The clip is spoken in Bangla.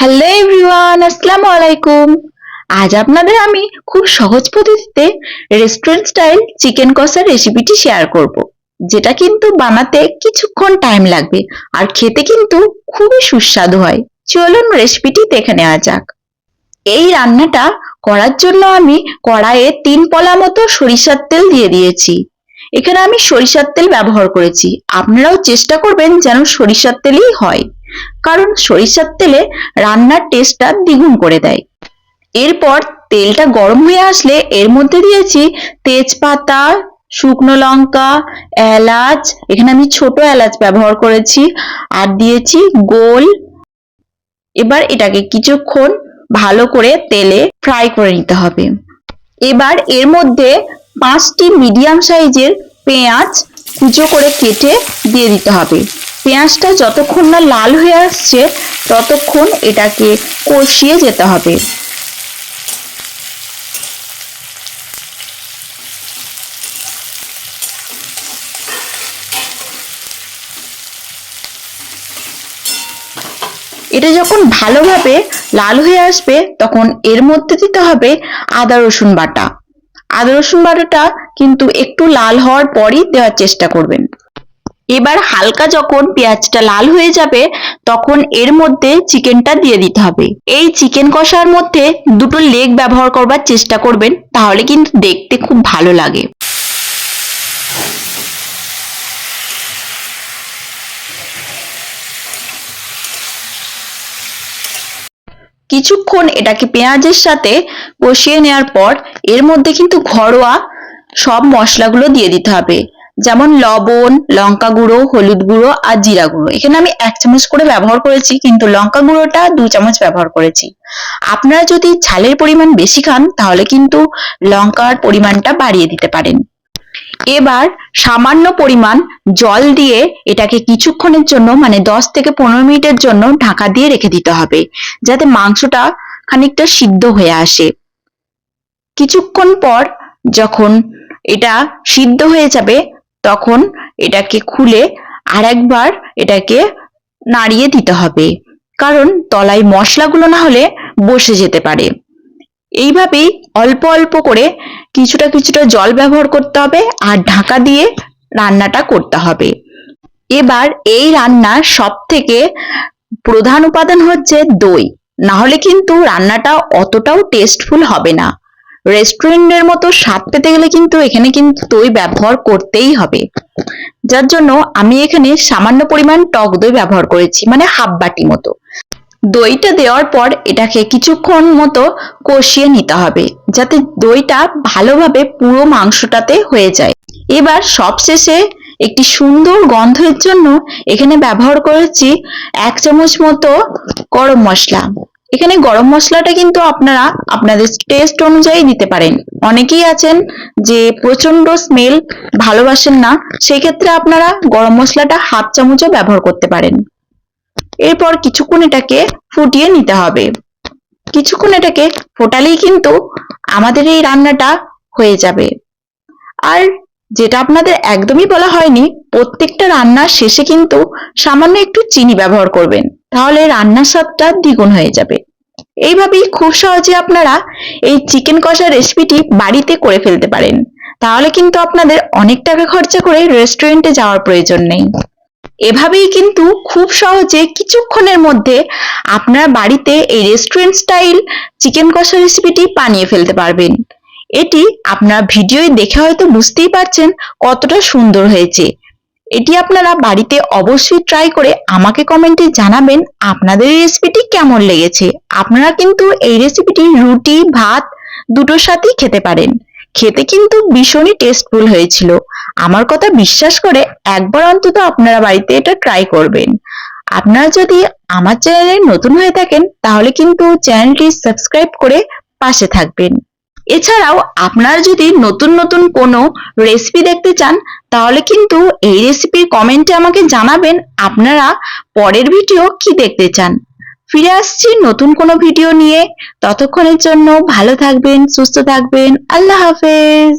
হ্যালো এভরিওয়ান আসসালামু আলাইকুম। আজ আপনাদের আমি খুব সহজ পদ্ধতিতে রেস্টুরেন্ট স্টাইল চিকেন কষার রেসিপিটি শেয়ার করব, যেটা কিন্তু বানাতে কিছুক্ষণ টাইম লাগবে আর খেতে কিন্তু খুবই সুস্বাদু হয়। চলুন রেসিপিটি দেখে নেওয়া যাক। এই রান্নাটা করার জন্য আমি কড়াইয়ে তিন পলা মতো সরিষার তেল দিয়ে দিয়েছি। এখানে আমি সরিষার তেল ব্যবহার করেছি। আপনারাও চেষ্টা করবেন যেন সরিষার তেলই হয়। কারণ সরিষার তেলে রান্নার টেস্টটা দ্বিগুণ করে দেয়। এরপর তেলটা গরম হয়ে আসলে এর মধ্যে দিয়েছি তেজপাতা, শুকনো লঙ্কা, এলাচ, এখানে আমি ছোট এলাচ ব্যবহার করেছি, আর দিয়েছি গোল। এবার এটাকে কিছুক্ষণ ভালো করে তেলে ফ্রাই করে নিতে হবে। এবার এর মধ্যে পাঁচটি মিডিয়াম সাইজের পেঁয়াজ কুচো করে কেটে দিয়ে দিতে হবে। পেঁয়াজটা যতক্ষণ না লাল হয়ে আসছে, ততক্ষণ এটাকে কষিয়ে যেতে হবে। এটা যখন ভালোভাবে লাল হয়ে আসবে, তখন এর মধ্যে দিতে হবে আদা, রসুন বাটা। আদা, রসুন বাটাটা কিন্তু একটু লাল হওয়ার পরই দেওয়ার চেষ্টা করবেন। এবার হালকা যখন পেঁয়াজটা লাল হয়ে যাবে, তখন এর মধ্যে চিকেনটা দিয়ে দিতে হবে। এই চিকেন কষার মধ্যে দুটো লেগ ব্যবহার করবার চেষ্টা করবেন, তাহলে কিন্তু দেখতে খুব ভালো লাগে। কিছুক্ষণ এটাকে পেঁয়াজের সাথে কষিয়ে নেওয়ার পর, এর মধ্যে কিন্তু ঘরোয়া সব মশলাগুলো দিয়ে দিতে হবে। যেমন লবণ, লঙ্কা গুঁড়ো, হলুদ গুঁড়ো আর জিরা গুঁড়ো। এখানে আমি এক চামচ করে ব্যবহার করেছি, কিন্তু লঙ্কা গুঁড়োটা দু চামচ ব্যবহার করেছি। আপনারা যদি ঝালের পরিমাণ বেশি খান, তাহলে কিন্তু লঙ্কার পরিমাণটা বাড়িয়ে দিতে পারেন। এবার সামান্য পরিমাণ জল দিয়ে এটাকে কিছুক্ষণের জন্য মানে দশ থেকে পনেরো মিনিটের জন্য ঢাকা দিয়ে রেখে দিতে হবে, যাতে মাংসটা খানিকটা সিদ্ধ হয়ে আসে। কিছুক্ষণ পর যখন এটা সিদ্ধ হয়ে যাবে তখন এটাকে খুলে আরেকবার এটাকে নাড়িয়ে দিতে হবে। কারণ তলায় মশলাগুলো না হলে বসে যেতে পারে। এইভাবেই অল্প অল্প করে কিছুটা কিছুটা জল ব্যবহার করতে হবে আর ঢাকা দিয়ে রান্নাটা করতে হবে। এবার এই রান্নার সব থেকে প্রধান উপাদান হচ্ছে দই। না হলে কিন্তু রান্নাটা অতটাও টেস্টফুল হবে না। রেস্টুরেন্টের মতো স্বাদ পেতে গেলে কিন্তু এখানে কিন্তু দই ব্যবহার করতেই হবে। যার জন্য আমি এখানে সামান্য পরিমাণ টক দই ব্যবহার করেছি মানে হাফ বাটি মতো। দইটা দেওয়ার পর এটাকে কিছুক্ষণ মতো কষিয়ে নিতে হবে, যাতে দইটা ভালোভাবে পুরো মাংসটাতে হয়ে যায়। এবার সবশেষে একটি সুন্দর গন্ধের জন্য এখানে ব্যবহার করেছি এক চামচ মতো গরম মশলা। এখানে গরম মশলাটা কিন্তু আপনারা আপনাদের টেস্ট অনুযায়ী দিতে পারেন। অনেকেই আছেন যে প্রচণ্ড স্মেল ভালোবাসেন না, সেক্ষেত্রে আপনারা গরম মশলাটা হাফ চামচও ব্যবহার করতে পারেন। এরপর কিছুক্ষণ এটাকে ফুটিয়ে নিতে হবে। কিছুক্ষণ এটাকে ফোটালেই কিন্তু আমাদের এই রান্নাটা হয়ে যাবে। আর যেটা আপনাদের একদমই বলা হয়নি, প্রত্যেকটা রান্নার শেষে কিন্তু সামান্য একটু চিনি ব্যবহার করবেন। তাহলে রান্নার স্বাদটা দ্বিগুণ হয়ে যাবে। এইভাবেই খুব সহজে আপনারা এই চিকেন কষা রেসিপিটি বাড়িতে করে ফেলতে পারেন। তাহলে কিন্তু আপনাদের অনেক টাকা খরচা করে রেস্টুরেন্টে যাওয়ার প্রয়োজন নেই। এভাবেই কিন্তু খুব সহজে কিছুক্ষণের মধ্যে আপনার বাড়িতে এই রেস্টুরেন্ট স্টাইল চিকেন কষা রেসিপিটি বানিয়ে ফেলতে পারবেন। এটি আপনার ভিডিওয় দেখে হয়তো বুঝতেই পারছেন কতটা সুন্দর হয়েছে। এটি আপনারা বাড়িতে অবশ্যই ট্রাই করে আমাকে কমেন্টে জানাবেন আপনাদের এই রেসিপিটি কেমন লেগেছে। আপনারা কিন্তু এই রেসিপিটি রুটি, ভাত দুটোর সাথেই খেতে পারেন। খেতে কিন্তু ভীষণই টেস্টফুল হয়েছিল। আমার কথা বিশ্বাস করে একবার অন্তত আপনারা বাড়িতে এটা ট্রাই করবেন। আপনারা যদি আমার চ্যানেলে নতুন হয়ে থাকেন তাহলে কিন্তু চ্যানেলটি সাবস্ক্রাইব করে পাশে থাকবেন। এছাড়াও আপনারা যদি নতুন নতুন কোনো রেসিপি দেখতে চান, তাহলে কিন্তু এই রেসিপির কমেন্টে আমাকে জানাবেন আপনারা পরের ভিডিও কি দেখতে চান। ফিরে আসছি নতুন কোনো ভিডিও নিয়ে। ততক্ষণের জন্য ভালো থাকবেন, সুস্থ থাকবেন। আল্লাহ হাফেজ।